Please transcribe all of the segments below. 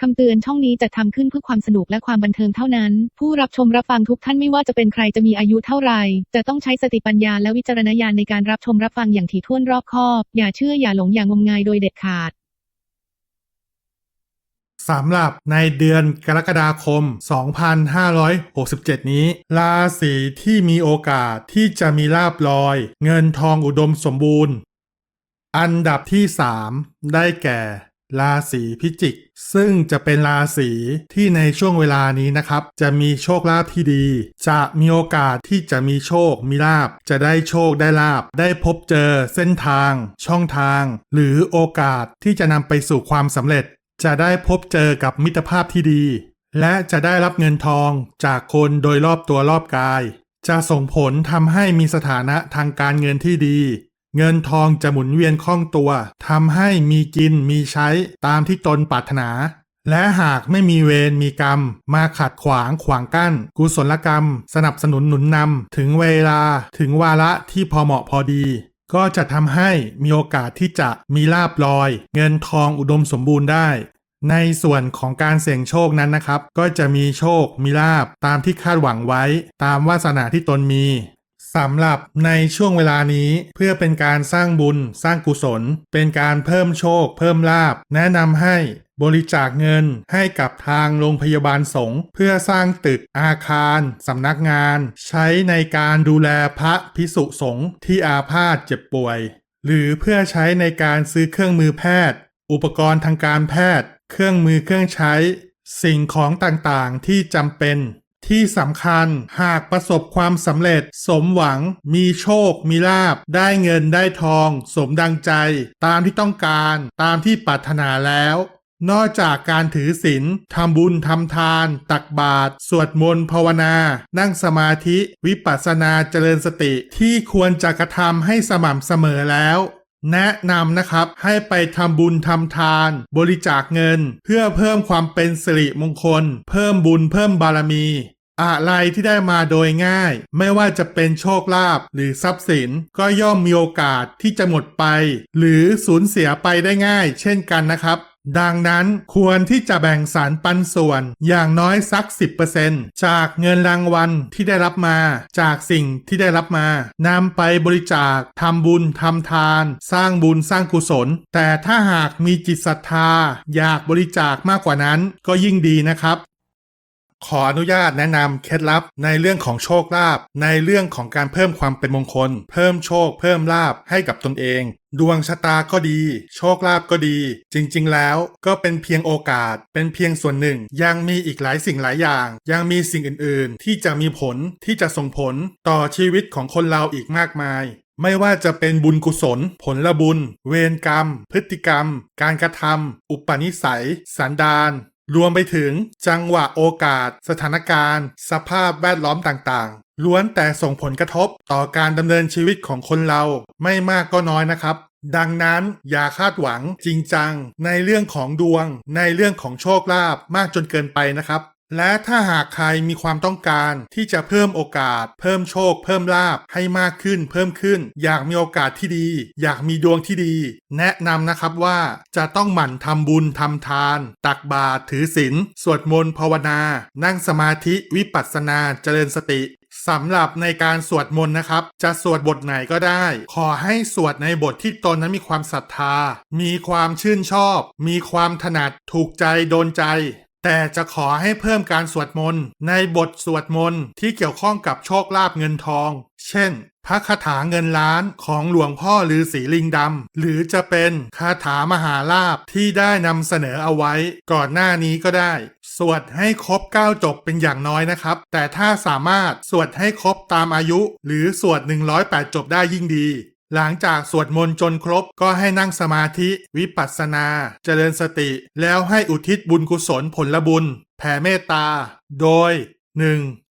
คำเตือนช่องนี้จัดทำขึ้นเพื่อความสนุกและความบันเทิงเท่านั้น ผู้รับชมรับฟังทุกท่านไม่ว่าจะเป็นใครจะมีอายุเท่าไหร่ จะต้องใช้สติปัญญาและวิจารณญาณในการรับชมรับฟังอย่างถี่ถ้วนรอบคอบ อย่าเชื่ออย่าหลงอย่างมงายโดยเด็ดขาดสำหรับในเดือนกรกฎาคม 2567 นี้ ราศีที่มีโอกาสที่จะมีลาบลอย เงินทองอุดมสมบูรณ์ อันดับที่ 3 ได้แก่ ราศีพิจิก ซึ่งจะเป็นราศีที่ในช่วงเวลานี้นะครับ จะมีโชคลาภที่ดี จะมีโอกาสที่จะมีโชค มีลาบ จะได้โชคได้ลาบ ได้พบเจอเส้นทาง ช่องทาง หรือโอกาสที่จะนำไปสู่ความสำเร็จ จะได้พบเจอกับมิตรภาพที่ดี และจะได้รับเงินทองจากคนโดยรอบตัวรอบกาย จะส่งผลทำให้มีสถานะทางการเงินที่ดี เงินทองจะหมุนเวียนคล่องตัวทำให้มีกินมีใช้ตามที่ตนปรารถนา และหากไม่มีเวรมีกรรม มาขัดขวางขวางกั้น กุศลกรรม สนับสนุนหนุนนำถึงเวลาถึงวาระที่พอเหมาะพอดี ก็จะทำให้มีโอกาสที่จะมีลาบลอย เงินทองอุดมสมบูรณ์ได้ ในส่วนของการเสี่ยงโชคนั้นนะครับ ก็จะมีโชคมีลาบตามที่คาดหวังไว้ ตามวาสนาที่ตนมี สำหรับในช่วงเวลานี้เพื่อเป็นการสร้างบุญ สร้างกุศล เป็นการเพิ่มโชค เพิ่มลาบ แนะนำให้บริจาคเงินให้กับทางโรงพยาบาลสงฆ์เพื่อสร้างตึกอาคารสำนักงาน ใช้ในการดูแลพระพิสุสงฆ์ที่อาพาธเจ็บป่วย หรือเพื่อใช้ในการซื้อเครื่องมือแพทย์ อุปกรณ์ทางการแพทย์ เครื่องมือเครื่องใช้ สิ่งของต่างๆที่จำเป็น ที่สำคัญหากประสบความสำเร็จ สมหวัง มีโชค มีลาบ ได้เงินได้ทอง สมดังใจ ตามที่ต้องการตามที่ปรารถนาแล้วนอกจากการถือศีลทำบุญทำทาน ตักบาตรสวดมนต์ภาวนา นั่งสมาธิ วิปัสสนาเจริญสติที่ควรจะกระทำให้สม่ำเสมอแล้ว แนะนำนะครับให้ไปทำบุญทำทาน บริจาคเงิน เพื่อเพิ่มความเป็นสิริมงคล เพิ่มบุญเพิ่มบารมี อะไรที่ได้มาโดยง่าย ไม่ว่าจะเป็นโชคลาภหรือทรัพย์สิน ก็ย่อมมีโอกาสที่จะหมดไป หรือสูญเสียไปได้ง่าย เช่นกันนะครับดังนั้นควรที่จะแบ่งสารปันส่วนอย่างน้อยสัก 10%จากเงินรางวัลที่ได้รับมา จากสิ่งที่ได้รับมานำไปบริจาคทำบุญทำทาน สร้างบุญสร้างกุศล แต่ถ้าหากมีจิตศรัทธา อยากบริจาคมากกว่านั้น ก็ยิ่งดีนะครับ ขออนุญาตแนะนำเคล็ดลับในเรื่องของโชคลาภในเรื่องของการเพิ่มความเป็นมงคล เพิ่มโชค เพิ่มลาภให้กับตนเอง ดวงชะตาก็ดี โชคลาภก็ดี จริงๆแล้วก็เป็นเพียงโอกาส เป็นเพียงส่วนหนึ่ง ยังมีอีกหลายสิ่งหลายอย่าง ยังมีสิ่งอื่นๆ ที่จะมีผลที่จะส่งผลต่อชีวิตของคนเราอีกมากมายไม่ว่าจะเป็นบุญกุศล ผลละบุญ เวรกรรม พฤติกรรม การกระทำ อุปนิสัย สันดาน รวมไปถึงจังหวะโอกาส สถานการณ์ สภาพแวดล้อมต่างๆ ล้วนแต่ส่งผลกระทบต่อการดำเนินชีวิตของคนเราไม่มากก็น้อยนะครับ ดังนั้นอย่าคาดหวังจริงจัง ในเรื่องของดวง ในเรื่องของโชคลาภมากจนเกินไปนะครับ และถ้าหากใครมีความต้องการที่จะเพิ่มโอกาส เพิ่มโชค เพิ่มลาภให้มากขึ้น เพิ่มขึ้น อยากมีโอกาสที่ดี อยากมีดวงที่ดี แนะนำนะครับว่าจะต้องหมั่นทำบุญทำทาน ตักบาตรถือศีลสวดมนต์ภาวนา นั่งสมาธิวิปัสสนาเจริญสติสำหรับในการสวดมนต์นะครับ จะสวดบทไหนก็ได้ ขอให้สวดในบทที่ตนนั้นมีความศรัทธา มีความชื่นชอบ มีความถนัดถูกใจโดนใจ แต่จะขอให้เพิ่มการสวดมนต์ในบทสวดมนต์ที่เกี่ยวข้องกับโชคลาภเงินทอง เช่น พระคาถาเงินล้านของหลวงพ่อฤาษีลิงดำ หรือจะเป็นคาถามหาลาภที่ได้นำเสนอเอาไว้ก่อนหน้านี้ก็ได้ สวดให้ครบ 9 จบเป็นอย่างน้อยนะครับ แต่ถ้าสามารถสวดให้ครบตามอายุ หรือสวด 108 จบได้ยิ่งดี หลังจากสวดมนต์จนครบก็ให้นั่งสมาธิ วิปัสสนา เจริญสติ แล้วให้อุทิศบุญกุศลผลบุญ แผ่เมตตา โดย 1.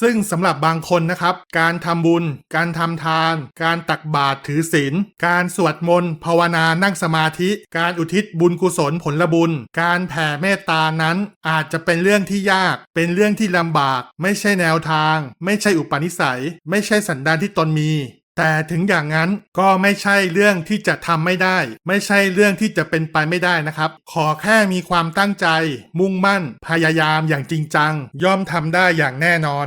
ซึ่งสำหรับบางคนนะครับ การทำบุญ การทำทาน การตักบาตรถือศีล การสวดมนต์ภาวนานั่งสมาธิ การอุทิศบุญกุศลผลบุญ การแผ่เมตตานั้น อาจจะเป็นเรื่องที่ยาก เป็นเรื่องที่ลำบาก ไม่ใช่แนวทาง ไม่ใช่อุปนิสัย ไม่ใช่สันดานที่ตนมี แต่ถึงอย่างนั้นก็ไม่ใช่เรื่องที่จะทำไม่ได้ ไม่ใช่เรื่องที่จะเป็นไปไม่ได้นะครับ ขอแค่มีความตั้งใจ มุ่งมั่น พยายามอย่างจริงจัง ย่อมทำได้อย่างแน่นอน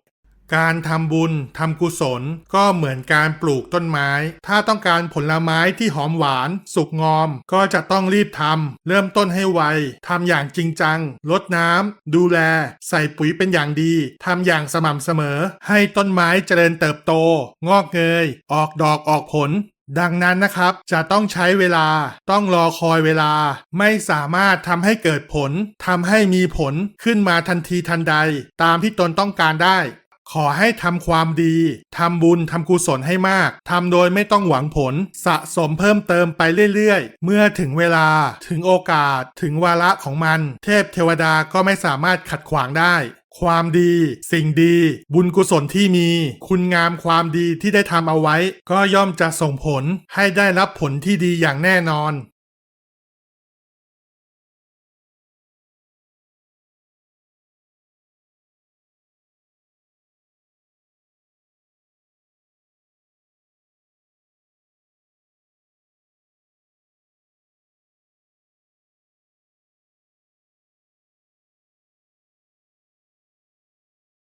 การทำบุญทำกุศล ก็เหมือนการปลูกต้นไม้ ถ้าต้องการผลไม้ที่หอมหวาน สุกงอม ก็จะต้องรีบทำเริ่มต้นให้ไวทำอย่างจริงจังลดน้ำดูแล ใส่ปุ๋ยเป็นอย่างดีทำอย่างสม่ำเสมอ ให้ต้นไม้เจริญเติบโต งอกเงย ออกดอกออกผลดังนั้นนะครับจะต้องใช้เวลา ต้องรอคอยเวลา ไม่สามารถทำให้เกิดผลทำให้มีผลขึ้นมาทันทีทันใด ตามที่ตนต้องการได้ ขอให้ทำความดี ทำบุญทำกุศลให้มาก ทำโดยไม่ต้องหวังผล สะสมเพิ่มเติมไปเรื่อยๆ เมื่อถึงเวลา ถึงโอกาส ถึงวาระของมัน เทพเทวดาก็ไม่สามารถขัดขวางได้ ความดี สิ่งดี บุญกุศลที่มี คุณงามความดีที่ได้ทำเอาไว้ ก็ย่อมจะส่งผลให้ได้รับผลที่ดีอย่างแน่นอน